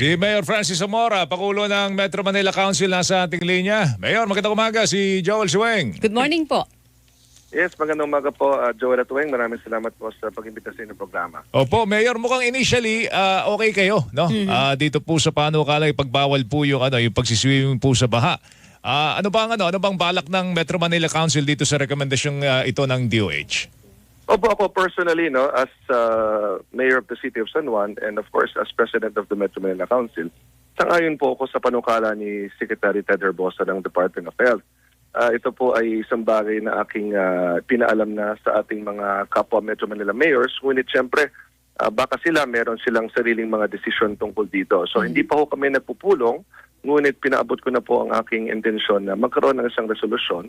Si Mayor Francis Zamora, Pakulo ng Metro Manila Council, nasa ating linya. Mayor, magandang umaga. Si Joel Suweng. Good morning po. Yes, magandang umaga po, uh, Joel Atueng. Maraming salamat po sa pag-imbita sa inyong programa. Opo, Mayor, mukhang initially ah, okay kayo, no? Ah, dito po sa panukala, pagbawal po yung ano, yung pagsiswimming po sa baha. Ah, ano bang ano, ano bang balak ng Metro Manila Council dito sa rekomendasyong ah, ito ng DOH? Opo, ako personally, no, as uh, Mayor of the City of San Juan and of course as President of the Metro Manila Council, sangayon po ako sa panukala ni Secretary Ted Herbosa ng Department of Health. Ah, ito po ay isang bagay na aking ah, pinaalam na sa ating mga kapwa Metro Manila mayors. Ngunit siyempre, ah, baka sila meron silang sariling mga desisyon tungkol dito. So hindi pa ho kami nagpupulong, ngunit pinaabot ko na po ang aking intensyon na magkaroon ng isang resolusyon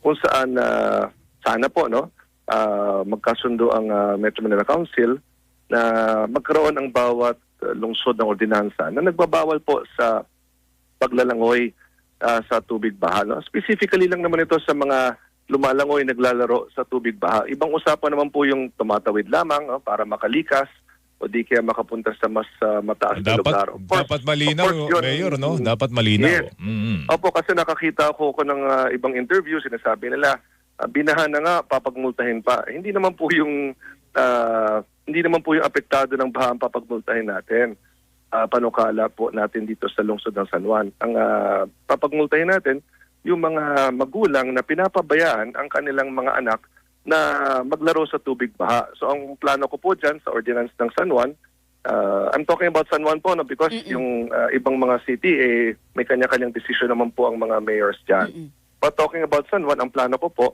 kung saan ah, sana po no ah, magkasundo ang ah, Metro Manila Council na magkaroon ang bawat ah, lungsod ng ordinansa na nagbabawal po sa paglalangoy ah, sa tubig baha. No? Specifically lang naman ito sa mga lumalangoy naglalaro sa tubig baha. Ibang usapan naman po yung tumatawid lamang no, para makalikas o di kaya makapunta sa mas ah, mataas na Dapat lugar. Of course- dapat malinaw, of course yun. Mayor, no? Dapat malinaw. Yes. Mm. Opo, kasi nakakita ko ko ng ah, ibang interview, sinasabi nila, ah, binahan na nga, papagmultahin pa. Hindi naman po yung ah, hindi naman po yung apektado ng baha ang papagmultahin natin. Ah, panukala po natin dito sa lungsod ng San Juan. Ang ah, papagmultahin natin, yung mga magulang na pinapabayaan ang kanilang mga anak na maglaro sa tubig baha. So ang plano ko po dyan sa ordinance ng San Juan, ah, I'm talking about San Juan po no, because yung ah, ibang mga city, eh, may kanya-kanyang decision naman po ang mga mayors dyan. But talking about San Juan, ang plano ko po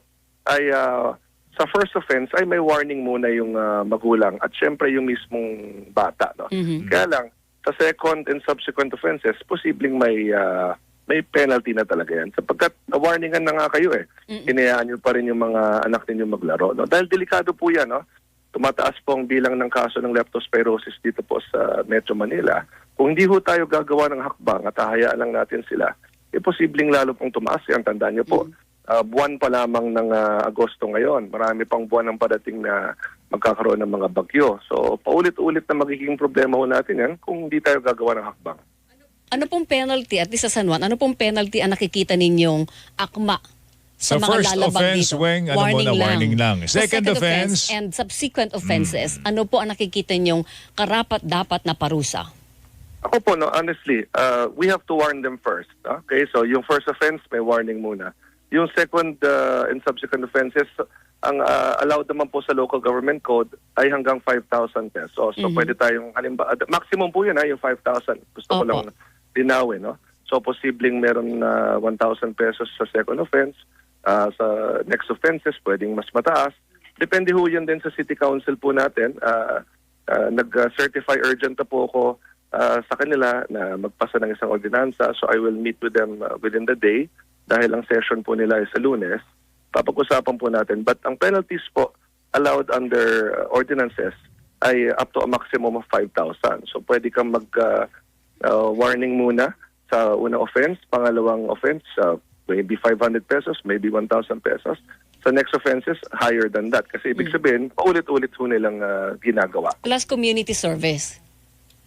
ay ah, sa first offense ay may warning muna yung ah, magulang at syempre yung mismong bata. No? Kaya lang, sa second and subsequent offenses, posibleng may ah, may penalty na talaga yan. Sapagkat na-warningan na nga kayo eh. Hinayaan nyo pa rin yung mga anak ninyo maglaro. No? Dahil delikado po yan. No? Tumataas po ang bilang ng kaso ng leptospirosis dito po sa Metro Manila. Kung hindi ho tayo gagawa ng hakbang at hahayaan lang natin sila, eh posibleng lalo pong tumaas yan. Tandaan nyo po, ah, buwan pa lamang ng ah, Agosto ngayon. Marami pang buwan ang parating na magkakaroon ng mga bagyo. So paulit-ulit na magiging problema ho natin yan kung hindi tayo gagawa ng hakbang. Ano pong penalty, at least sa San Juan, ano pong penalty ang nakikita ninyong akma sa Sa mga first lalabag offense, dito? Weng, ano muna, warning lang. Sa Second offense- Mm. and subsequent offenses, ano po ang nakikita ninyong karapat-dapat na parusa? Ako po, no, honestly, uh, we have to warn them first. Okay, so yung first offense, may warning muna. Yung second uh, and subsequent offenses, ang uh, allowed naman po sa local government code ay hanggang 5,000 pesos. So pwede tayong, halimbawa, maximum po yun ha, yung 5,000. Gusto ko Opo. lang linawin, no? So posibleng meron na 1,000 pesos sa second offense. Uh, sa next offenses, pwedeng mas mataas. Depende ho yan din sa city council po natin. Uh, uh, nag-certify urgent na po ako uh, sa kanila na magpasa ng isang ordinansa. So I will meet with them uh, within the day dahil ang session po nila ay sa lunes. Papag-usapan po natin. But ang penalties po allowed under uh, ordinances ay up to a maximum of 5,000. So pwede kang mag uh, uh, muna sa unang offense, pangalawang offense, uh, maybe 500 pesos, maybe 1,000 pesos. Sa next offenses, higher than that. Kasi ibig sabihin, paulit-ulit ho nilang uh, ginagawa. Plus community service.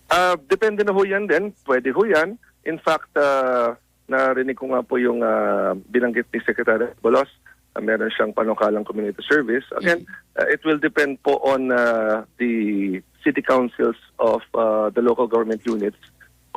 Ah, depende na ho yan din. Pwede ho yan. In fact, ah, narinig ko nga po yung ah, binanggit ni Secretary Bolos. Ah, meron siyang panukalang community service. Again, ah, it will depend po on ah, the city councils of ah, the local government units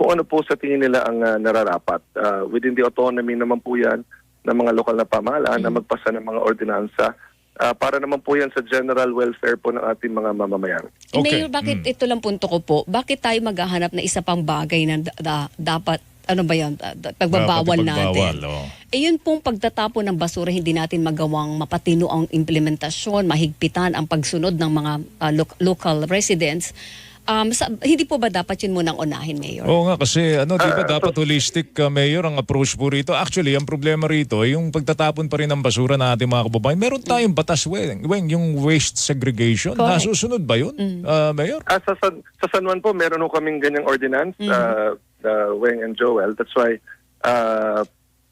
kung ano po sa tingin nila ang ah, nararapat. Ah, within the autonomy naman po yan ng mga lokal na pamahalaan na magpasa ng mga ordinansa ah, para naman po yan sa general welfare po ng ating mga mamamayan. Okay. Mayor, bakit ito lang punto ko po? Bakit tayo maghahanap na isa pang bagay na da- da- dapat ano ba yan? Da- pagbabawal Dapat natin. oh. Eh yun pong pagtatapon ng basura, hindi natin magawang mapatino ang implementasyon, mahigpitan ang pagsunod ng mga ah, lo- local residents. Um, sa- hindi po ba dapat yun munang unahin, Mayor? Oo nga kasi ano, di ba Ah, dapat holistic uh, mayor ang approach po rito. Actually, ang problema rito ay yung pagtatapon pa rin ng basura ng ating mga kababayan. Meron tayong batas, Weng, Weng yung waste segregation. Correct. Nasusunod ba yun, uh, mayor? Ah, sa, San, sa San Juan po, meron ho kaming ganyang ordinance, uh, uh, Weng and Joel. That's why, uh,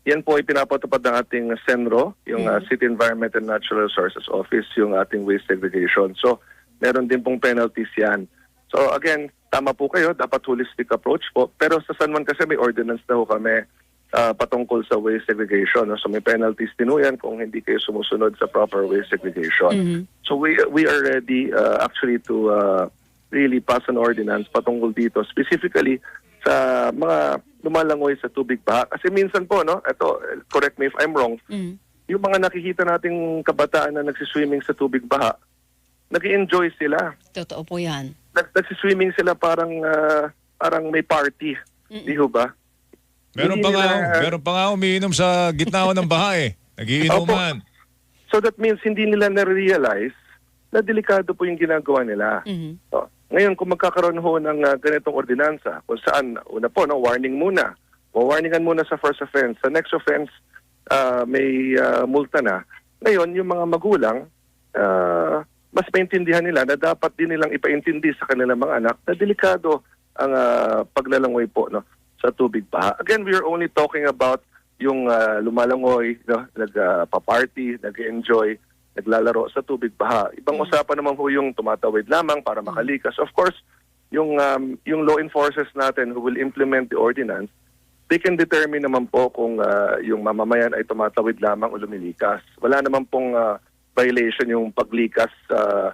yan po ay pinapatupad ng ating SENRO, yung uh, City Environment and Natural Resources Office, yung ating waste segregation. So, meron din pong penalties yan. So again, tama po kayo, dapat holistic approach po. Pero sa San Juan kasi may ordinance na ho kami ah, patungkol sa waste segregation. No? So may penalties din ho yan kung hindi kayo sumusunod sa proper waste segregation. So we we are ready ah, actually to ah, really pass an ordinance patungkol dito specifically sa mga lumalangoy sa tubig baha. Kasi minsan po, no, eto, correct me if I'm wrong, Mm. yung mga nakikita nating kabataan na nagsiswimming sa tubig baha, nag enjoy sila. Totoo po yan. Nag nagsiswimming sila parang ah, parang may party. Di ho ba? Meron pa nga, nila- meron pa nga umiinom sa gitna ng baha eh. Nagiinuman. So that means hindi nila na-realize na delikado po yung ginagawa nila. Mhm. So, ngayon, kung magkakaroon ho ng ah, ganitong ordinansa, kung saan, una po, no, warning muna. Warningan muna sa first offense. Sa next offense, ah, may ah, multa na. Ngayon, yung mga magulang, ah, mas maintindihan nila na dapat din nilang ipaintindi sa kanilang mga anak na delikado ang ah, paglalangoy po no, sa tubig baha. Again, we are only talking about yung ah, lumalangoy, no, nagpa-party, nag-enjoy, naglalaro sa tubig baha. Ibang usapan naman po yung tumatawid lamang para makalikas. Of course, yung um, yung law enforcers natin who will implement the ordinance, they can determine naman po kung ah, yung mamamayan ay tumatawid lamang o lumilikas. Wala naman pong ah, violation yung paglikas ah,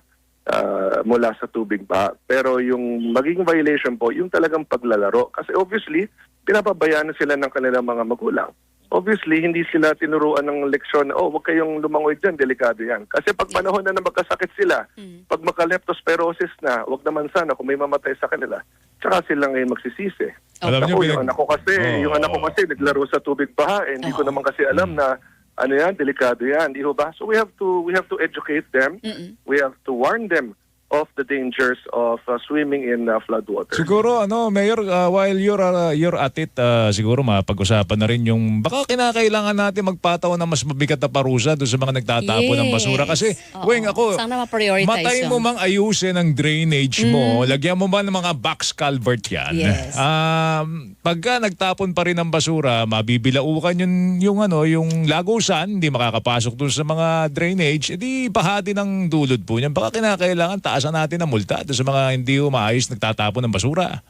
ah, mula sa tubig ba. Pero yung magiging violation po, yung talagang paglalaro. Kasi obviously, pinapabayaan na sila ng kanilang mga magulang. Obviously, hindi sila tinuruan ng leksyon na, oh, huwag kayong lumangoy dyan, delikado yan. Kasi pag panahon na na magkasakit sila, pag makaleptospirosis na, wag naman sana kung may mamatay sa kanila, tsaka sila ngayon magsisisi. Alam niyo, Ako, pinag- yung anak ko kasi, Oo. yung anak ko kasi naglaro sa tubig baha, eh, hindi ko Oo. naman kasi alam na ano yan, delikado yan, di ho ba? So we have to we have to educate them. Mm-mm. We have to warn them of the dangers of uh, swimming in uh, floodwater. Siguro ano, Mayor, uh, while you're uh, you're at it, uh, siguro mapag-usapan na rin yung baka kinakailangan natin magpataw ng mas mabigat na parusa doon sa mga nagtatapon ng basura kasi Oo. weng ako Sana ma-prioritize matay mo yun. Mm. mang ayusin ang drainage mo, lagyan mo ba ng mga box culvert yan. Yes. Um, pagka nagtapon pa rin ng basura, mabibilaukan yung yung ano, yung lagusan, hindi makakapasok doon sa mga drainage, edi bahati ng dulot po niyan. Baka kinakailangan taasan natin ang multa doon sa mga hindi umaayos nagtatapon ng basura.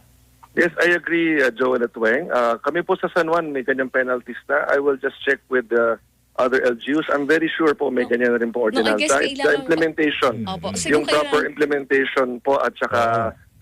Yes, I agree, uh, Joel at Weng. Uh, kami po sa San Juan may ganyang penalties na. I will just check with the other LGUs. I'm very sure po may ganyan na rin po No, ordinansa. guess It's the kailangan- implementation. Opo. Siguro yung proper kailangan- implementation po at saka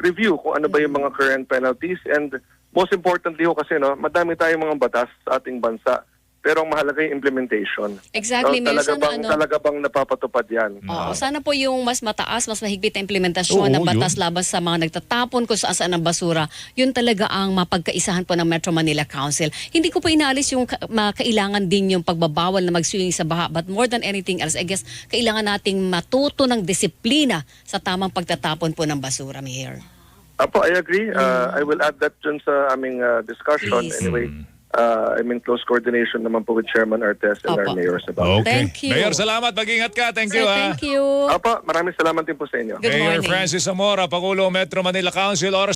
review kung ano ba yung mga current penalties and most importantly ho kasi no, madami tayong mga batas sa ating bansa pero ang mahalaga yung implementation. Exactly, Mayor. talaga Sana bang ano- talaga bang napapatupad 'yan? Oo, sana po yung mas mataas, mas mahigpit na implementasyon Oo, ng batas yun. laban sa mga nagtatapon kung saan saan ng basura. Yun talaga ang mapagkaisahan po ng Metro Manila Council. Hindi ko po inaalis yung ka- ma- kailangan din yung pagbabawal na mag-swimming sa baha. But more than anything else, I guess, kailangan nating matuto ng disiplina sa tamang pagtatapon po ng basura, Mayor. Apo, I agree. Uh, I will add that dun sa aming uh, discussion. Please. Anyway, uh, I'm in close coordination naman po with Chairman Artes and our Opo. mayors about it. Okay. Thank you. Mayor, salamat. Mag-ingat ka. Thank Sir, you. ah. thank you. Apo, maraming salamat din po sa inyo. Good Mayor morning. Francis Zamora, Pangulo Metro Manila Council. Oras